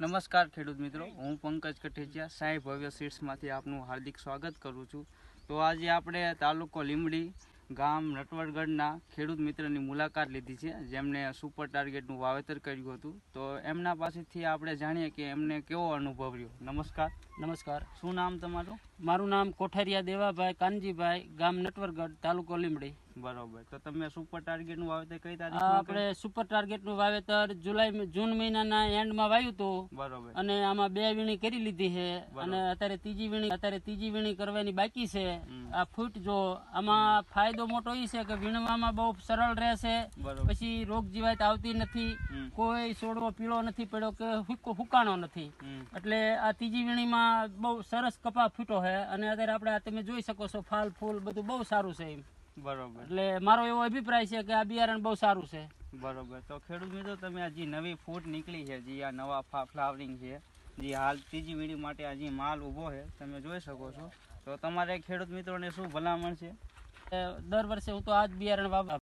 નમસ્કાર ખેડૂત મિત્રો હું પંકજ કઠેચિયા સાંઈ ભવ્ય સીટ્સમાંથી આપનું હાર્દિક સ્વાગત કરું છું. તો આજે આપણે તાલુકો લીમડી ગામ નટવરગઢના ખેડૂત મિત્રની મુલાકાત લીધી છે જેમણે સુપર ટાર્ગેટનું વાવેતર કર્યું હતું. તો એમના પાસેથી આપણે જાણીએ કે એમને કેવો અનુભવ રહ્યો. નમસ્કાર. નમસ્કાર. શું નામ તમારું? મારું નામ કોઠારિયા દેવાભાઈ કાનજીભાઈ ગામ નટવરગઢ તાલુકો લીમડી બરોબર. તો તમે સુપર ટાર્ગેટનું વાવેતર કઈ તારીખ આપણે સુપર ટાર્ગેટનું વાવેતર જુલાઈ જૂન મહિનાના એન્ડમાં વાવ્યું હતું. બરોબર. અને આમાં બે વીણી કરી લીધી છે. અને અત્યારે ત્રીજી વીણી અત્યારે ત્રીજી વીણી કરવાની બાકી છે. આ ફૂટ જો આમાં ફાયદો મોટો એ છે કે વીણવામાં બહુ સરળ રહેશે. પછી રોગ જીવાત આવતી નથી. કોઈ છોડવો પીળો નથી પડ્યો કે હુક્કો હુકાણો નથી. એટલે આ ત્રીજી વીણીમાં બહુ સરસ કપા ફૂટો છે. અને અત્યારે આપણે આ તમે જોઈ શકો છો ફાલ ફૂલ બધું બહુ સારું છે એમ. બરોબર. એટલે મારો એવો અભિપ્રાય છે કે આ બિયારણ બહુ સારું છે. બરોબર. તો ખેડૂત મિત્રો તમે આ જે નવી ફૂટ નીકળી છે જે આ નવા ફ્લાવરિંગ છે જે હાલ ત્રીજી વીડી માટે આ જે માલ ઊભો છે તમે જોઈ શકો છો. તો તમારે ખેડૂત મિત્રોને શું ભલામણ છે? દર વર્ષે હું તો આ જ બિયારણ વાવ